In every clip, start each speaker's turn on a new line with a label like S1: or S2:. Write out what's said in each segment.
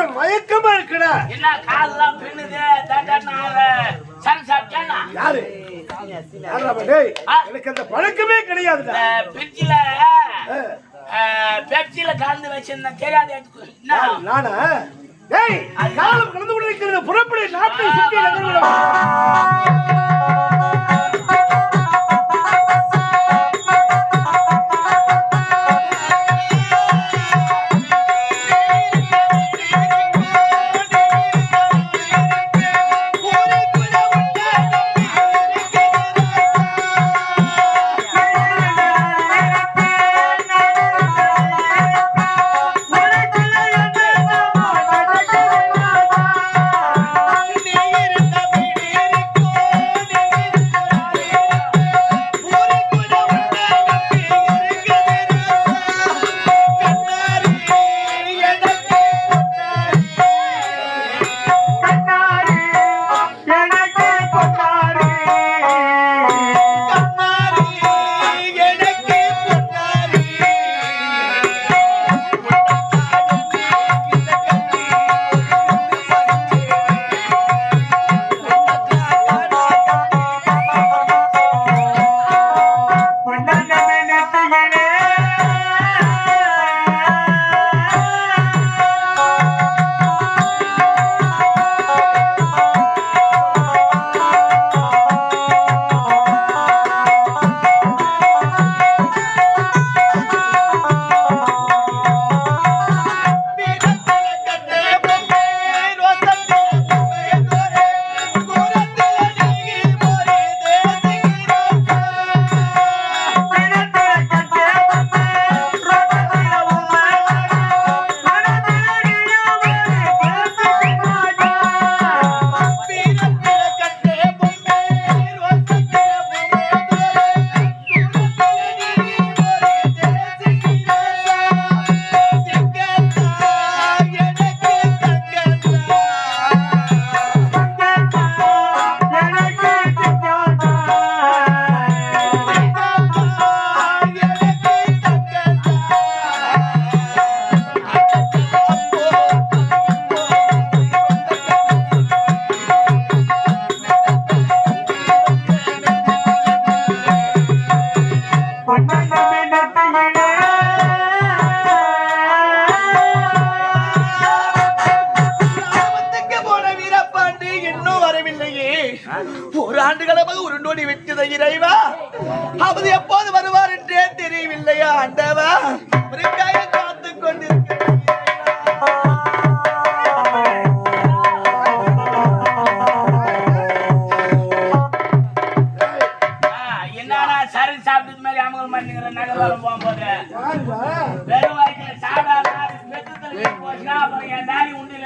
S1: இருக்குடா.
S2: என்ன காலெல்லாம் பின்னுது சரி சாப்பிட்டேன்னா
S1: யாரு? எனக்கு அந்த பழக்கமே கிடையாதுடா.
S2: பிரிட்ஜில பெப்சில கலந்து வச்சிருந்தேன் தெரியாது
S1: நானா? டேய் காலம் கலந்து கொண்டிருக்கிறது. புறப்படி நாட்டை சுற்றி
S3: அவர் எப்போது வருவார் என்றே தெரியவில்லையா ஆண்டவா? காத்து கொண்டிருக்கிறேன்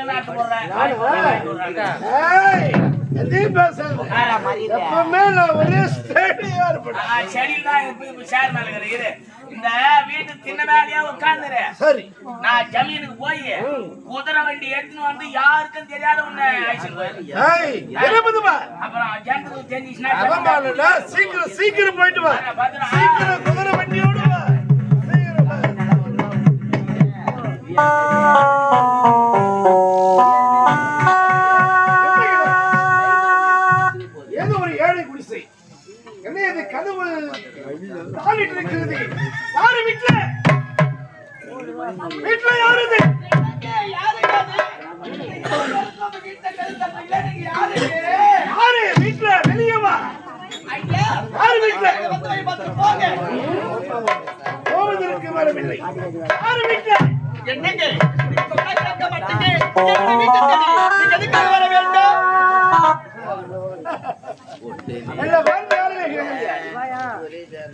S2: நாட்டு போடுறேன்.
S1: ஏய், எதையும் பேசாத. எப்பவுமே நான் ஒரே ஸ்டேடியா இருப்பேன்
S2: செடியில் தான் இப்ப இப்ப சேர் மேல இருக்கிற இரு இந்த வீட்டு தின்ன
S1: சரி.
S2: நான் ஜமீனுக்கு போய் குதிரை வண்டி எடுத்துன்னு வந்து யாருக்கும் தெரியாத
S1: இருபதுமா
S2: அப்புறம் ஜனத்துக்கு தெரிஞ்சுச்சுன்னா
S1: சீக்கிரம் சீக்கிரம் போயிட்டு வா. சீக்கிரம் குதிரை வண்டியோட வா. சீக்கிரம் என்ன இது கதவு தாளிட்டு இருக்கிறது. யாரு வீட்டுல வீட்டுல யாரு இது? யாரு? வீட்டுல வெளியே யாரு வீட்டுல போவதற்கு வரவில்லை. யாரு வீட்டுல
S3: என்னங்க? நீங்க எதுக்காக வர வேண்டும்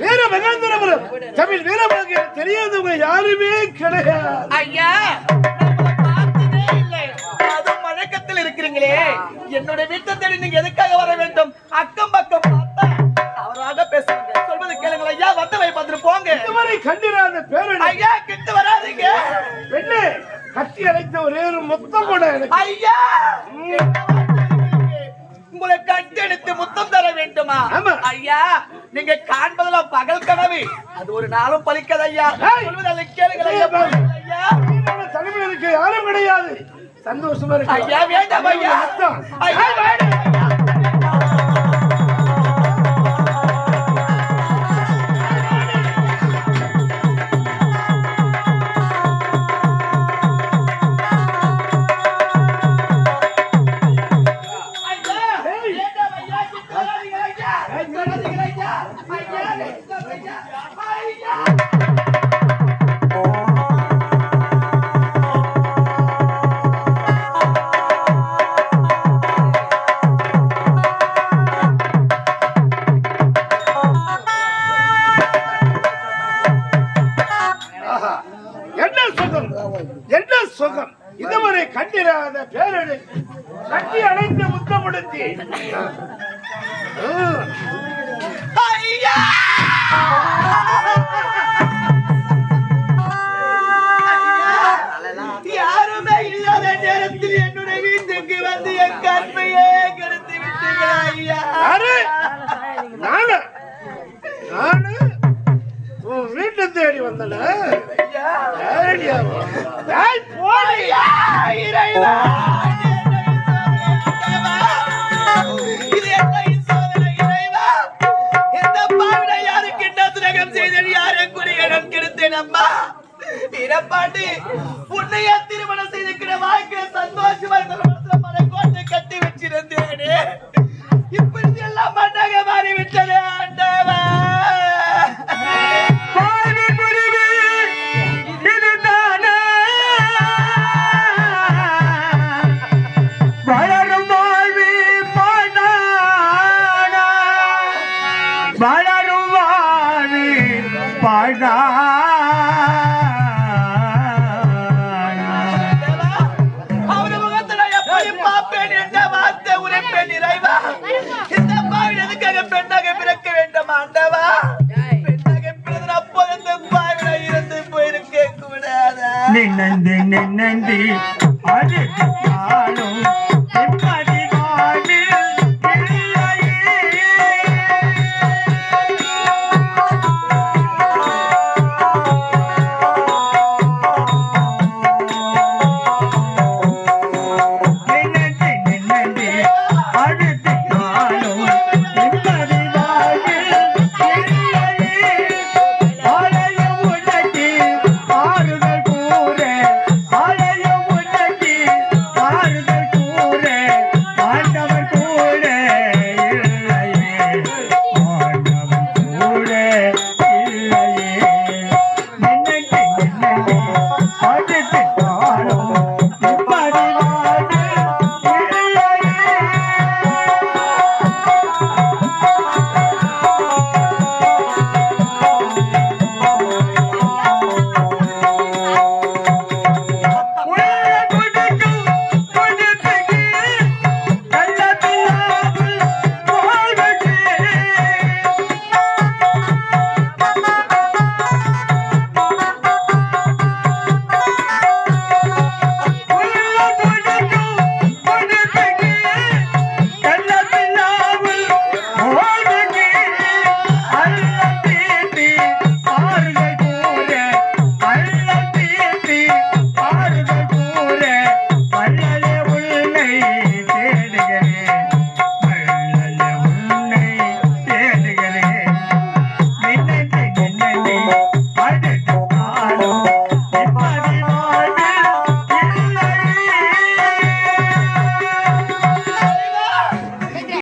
S1: வீர மகேந்திரபுரம் தமிழ் வீரமாக தெரியாதவங்க யாருமே கிடையாது.
S3: ஐயா மழக்கத்தில் இருக்கிறீங்களே. என்னோட வீட்டை தேடி நீங்க எதுக்காக வர வேண்டும்? அக்கம் பக்கம் பார்த்தா அவராக பேசுறீங்க. சொல்வது கேளுங்கள் ஐயா வந்தவை பார்த்துட்டு போங்க.
S1: இதுவரை கண்டிராத பேரணி.
S3: ஐயா கிட்ட வராதீங்க.
S1: பெண்ணு கட்டி அழைத்த ஒரே ஒரு மொத்தம் கூட
S3: ஐயா? உங்களை கட்டெடுத்து முத்தம் தர வேண்டுமா. ஐயா நீங்க காண்பதெல்லாம் பகல் கனவு. அது ஒரு நாளும் பலிக்காது ஐயா. கேளுங்கள் ஐயா
S1: யாரும் கிடையாது.
S3: சந்தோஷமா இருக்கு.
S1: ஐயா வேண்டாம் ஐயா. ஐயா யாருமே இல்லாத நேரத்தில் என்னுடைய வீட்டுக்கு வந்து என் கற்பையே கெடுத்து விட்டீங்களா ஐயா?
S3: நானு நானு உன் வீட்டை தேடி வந்தன
S1: ஐயா. ஐயா, இறைவா! தியாகம் துரோகம் செய்தேன்? யாரை குறிய கெடுத்தேன் அம்மா? வீரபாண்டி, உன்னை என் திருமணம் செய்திருக்கிற வாழ்க்கை சந்தோஷமா இருந்த
S4: நின்னந்து நின்னந்து அழுது நானும்